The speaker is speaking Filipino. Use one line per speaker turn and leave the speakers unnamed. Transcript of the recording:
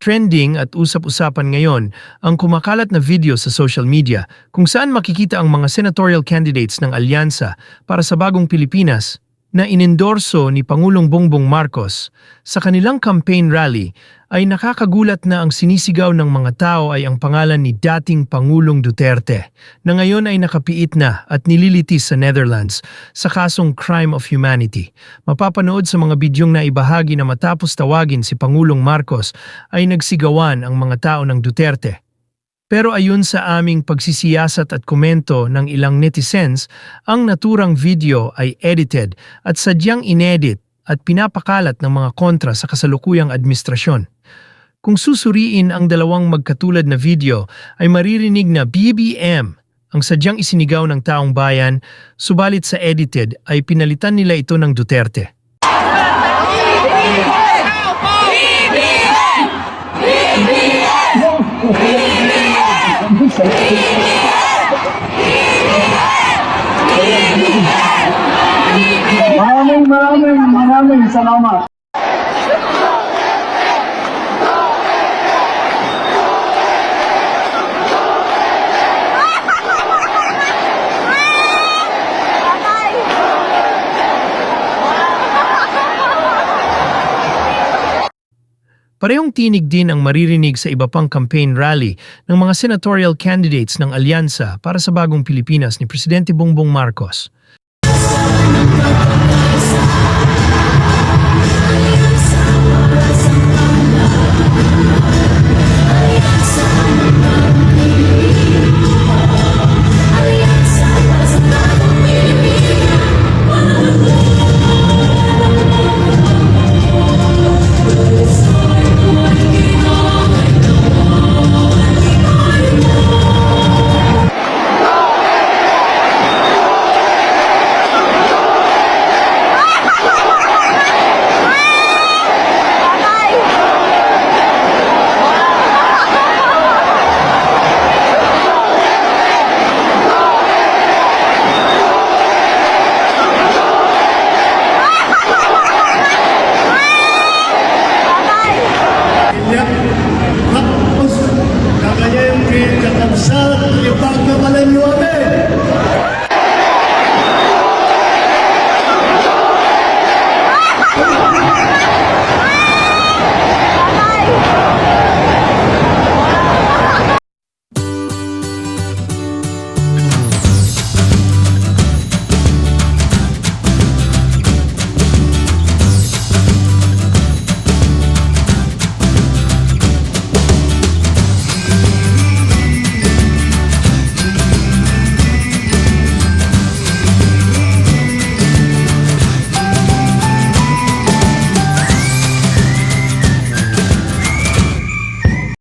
Trending at usap-usapan ngayon ang kumakalat na video sa social media kung saan makikita ang mga senatorial candidates ng alyansa para sa bagong Pilipinas na inendorso ni Pangulong Bongbong Marcos sa kanilang campaign rally ay nakakagulat na ang sinisigaw ng mga tao ay ang pangalan ni dating Pangulong Duterte na ngayon ay nakapiit na at nililitis sa Netherlands sa kasong crime of humanity. Mapapanood sa mga bidyong na ibahagi na matapos tawagin si Pangulong Marcos ay nagsigawan ang mga tao ng Duterte. Pero ayon sa aming pagsisiyasat at komento ng ilang netizens, ang naturang video ay edited at sadyang inedit at pinapakalat ng mga kontra sa kasalukuyang administrasyon. Kung susuriin ang dalawang magkatulad na video ay maririnig na BBM ang sadyang isinigaw ng taong bayan, subalit sa edited ay pinalitan nila ito ng Duterte.
Maraming maraming maraming salamat.
Parehong tinig din ang maririnig sa iba pang campaign rally ng mga senatorial candidates ng alyansa para sa bagong Pilipinas ni Presidente Bongbong Marcos. Yung pagkakalam yung